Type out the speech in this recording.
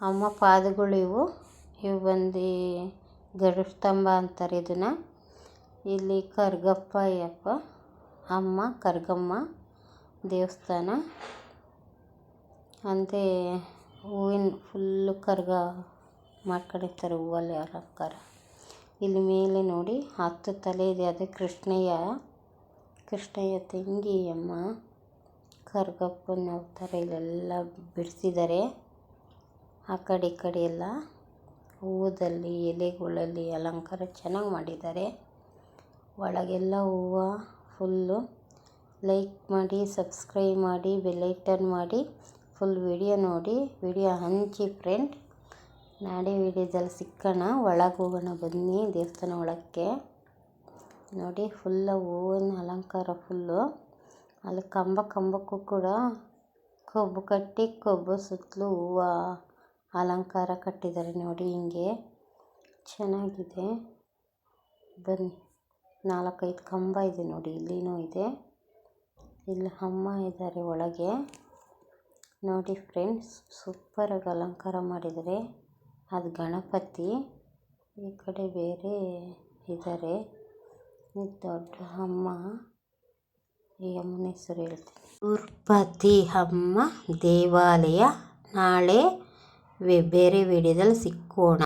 ಅಮ್ಮ ಪಾದಗಳು ಇವು. ಇವು ಬಂದು ಗರುಡಸ್ತಂಭ ಅಂತಾರೆ ಇದನ್ನು. ಇಲ್ಲಿ ಕರ್ಗಪ್ಪ ಅಯ್ಯಪ್ಪ, ಅಮ್ಮ, ಕರ್ಗಮ್ಮ ದೇವಸ್ಥಾನ. ಅಂತೆ ಹೂವಿನ ಫುಲ್ಲು ಕರ್ಗ ಮಾಡ್ಕೊಂಡಿರ್ತಾರೆ ಹೂವಲ್ಲಿ ಅಲಂಕಾರ. ಇಲ್ಲಿ ಮೇಲೆ ನೋಡಿ ಹತ್ತು ತಲೆ ಇದೆ. ಅದು ಕೃಷ್ಣಯ್ಯ. ಕೃಷ್ಣಯ್ಯ ತಂಗಿ ಅಮ್ಮ. ಕರ್ಗಪ್ಪನ ಅವತಾರ ಇಲ್ಲೆಲ್ಲ ಬಿಡಿಸಿದ್ದಾರೆ. ಆ ಕಡೆ ಈ ಕಡೆ ಎಲ್ಲ ಹೂವದಲ್ಲಿ, ಎಲೆಗಳಲ್ಲಿ ಅಲಂಕಾರ ಚೆನ್ನಾಗಿ ಮಾಡಿದ್ದಾರೆ. ಒಳಗೆಲ್ಲ ಹೂವು ಫುಲ್ಲು ಲೈಕ್ ಮಾಡಿ ಸಬ್ಸ್ಕ್ರೈಬ್ ಮಾಡಿ ಬೆಲೈಟನ್ ಮಾಡಿ ಫುಲ್ ವಿಡಿಯೋ ನೋಡಿ ವಿಡಿಯೋ ಹಂಚಿ ಫ್ರೆಂಡ್ ನಾಳೆ ವಿಡಿಯೋದಲ್ಲಿ ಸಿಕ್ಕೋಣ, ಒಳಗೆ ಹೋಗೋಣ ಬನ್ನಿ ದೇವಸ್ಥಾನ ಒಳಕ್ಕೆ. ನೋಡಿ ಫುಲ್ಲ ಹೂವಿನ ಅಲಂಕಾರ ಫುಲ್ಲು ಅಲ್ಲಿ ಕಂಬ ಕಂಬಕ್ಕೂ ಕೂಡ ಕೊಬ್ಬು ಕಟ್ಟಿ ಕೊಬ್ಬು ಸುತ್ತಲೂ ಹೂವು. ಅಲಂಕಾರ ಕಟ್ಟಿದ್ದಾರೆ ನೋಡಿ, ಹಿಂಗೆ. ಚೆನ್ನಾಗಿದೆ. ಬನ್ನಿ. ನಾಲ್ಕೈದು ಕಂಬ ಇದೆ ನೋಡಿ, ಇಲ್ಲಿನೂ ಇದೆ. ಇಲ್ಲಿ ಅಮ್ಮ ಇದ್ದಾರೆ ಒಳಗೆ. ನೋಡಿ ಫ್ರೆಂಡ್ಸ್, ಸೂಪರಾಗಿ ಅಲಂಕಾರ ಮಾಡಿದ್ದಾರೆ. ಅದು ಗಣಪತಿ. ಈ ಕಡೆ ಬೇರೆ ಇದ್ದಾರೆ. ಇದು ದೊಡ್ಡ ಅಮ್ಮ. ಈ ಅಮ್ಮನ ಹೆಸರು ಹೇಳ್ತೀನಿ. ಉರ್ಪತಿ ಅಮ್ಮ ದೇವಾಲಯ ನಾಳೆ ಬೇರೆ ವಿಡಿಯೋದಲ್ಲಿ ಸಿಕ್ಕೋಣ.